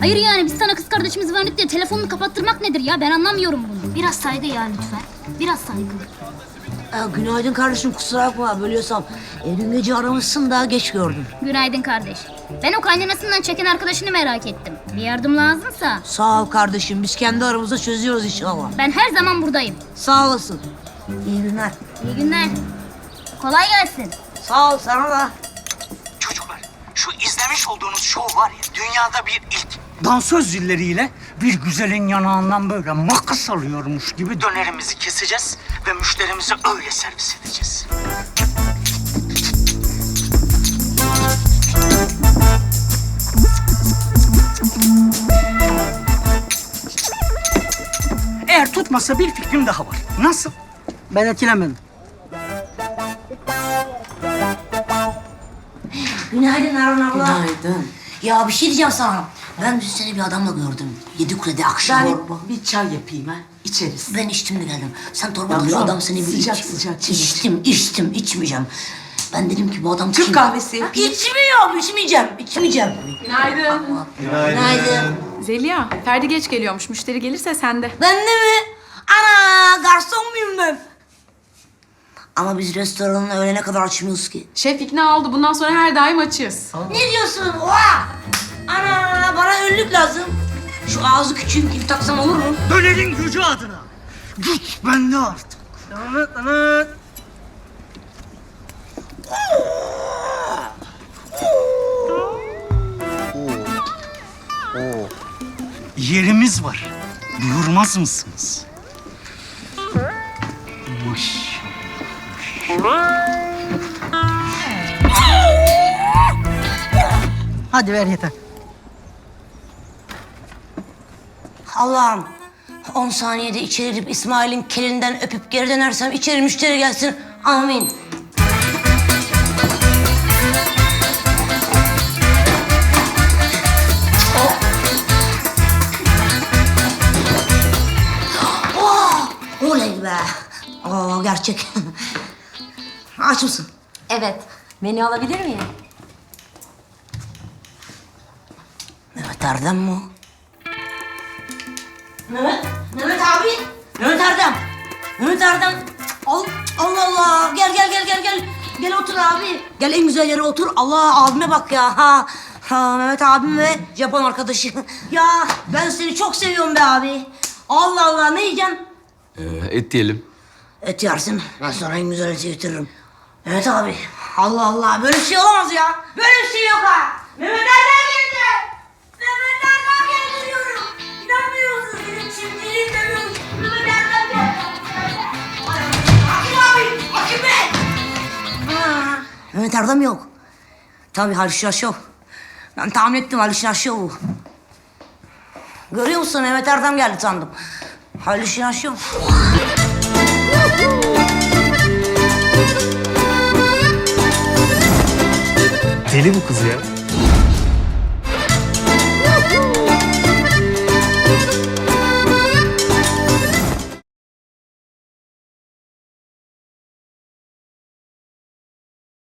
Hayır yani biz sana kız kardeşimizi verdik diye telefonunu kapattırmak nedir ya? Ben anlamıyorum bunu. Biraz saygı ya lütfen. Biraz saygı. Aa, günaydın kardeşim kusura bakma bölüyorsam. E, dün gece aramışsın daha geç gördüm. Günaydın kardeş. Ben o kaynanasından çeken arkadaşını merak ettim. Bir yardım lazımsa Sağ ol kardeşim biz kendi aramızda çözüyoruz inşallah. ben her zaman buradayım. Sağ olasın. İyi günler. İyi günler. Kolay gelsin. Sağ ol sana da. Çocuklar şu izlemiş olduğunuz şov var ya dünyada bir ilk. Dansöz zilleriyle bir güzelin yanağından böyle makas alıyormuş gibi dönerimizi keseceğiz ve müşterimize öyle servis edeceğiz. Eğer tutmasa bir fikrim daha var. Nasıl? Ben etkilenmedim. Günaydın Harun abla. Günaydın. Ya bir şey diyeceğim sana. Ben dün seni bir adamla gördüm. Yedi kulede akşam Ben orba. bir çay yapayım ha. İçeriz. Ben içtim de geldim. Sen torbada şu adam seni bir sıcak iç. sıcak çay İçtim, içtim, içmeyeceğim. Ben dedim ki bu adam Türk kim? kahvesi. Ha, İçmiyorum, içmeyeceğim, içmeyeceğim. Günaydın. Günaydın. Zeliha, Ferdi geç geliyormuş. Müşteri gelirse sende. Ben de mi? Ana, garson muyum ben? Ama biz restoranın öğlene kadar açmıyoruz ki. Şef ikna oldu. Bundan sonra her daim açığız. Ne diyorsun? Oha! Ana, bana önlük lazım. Şu ağzı küçüğüm gibi taksam olur mu? Dönerin gücü adına. Güç bende artık. Evet, evet. Yerimiz var. Buyurmaz mısınız? Hadi ver yeter. Allah'ım 10 saniyede içeri girip İsmail'in kelinden öpüp geri dönersem içeri müşteri gelsin. Amin. Oh, oley be. Oo, gerçek. Aç mısın? Evet. Menü alabilir miyim? Mehmet Erdem mi o? Mehmet, Mehmet abi. Mehmet Erdem. Mehmet Erdem. Al, Allah Allah. Gel gel gel gel gel. Gel otur abi. Gel en güzel yere otur. Allah abime bak ya. Ha. Ha Mehmet abim ve Japon arkadaşı. ya ben seni çok seviyorum be abi. Allah Allah ne yiyeceksin? Ee, et diyelim. Et yersin. Ben sana en güzel eti getiririm. Mehmet abi. Allah Allah böyle bir şey olamaz ya. Böyle bir şey yok ha. Mehmet Arda mı yok? Tabii Halil Aşov. Ben tahmin ettim Halil Aşov'u. Görüyor musun Mehmet Erdem geldi sandım. Halil Aşov. Deli bu kız ya.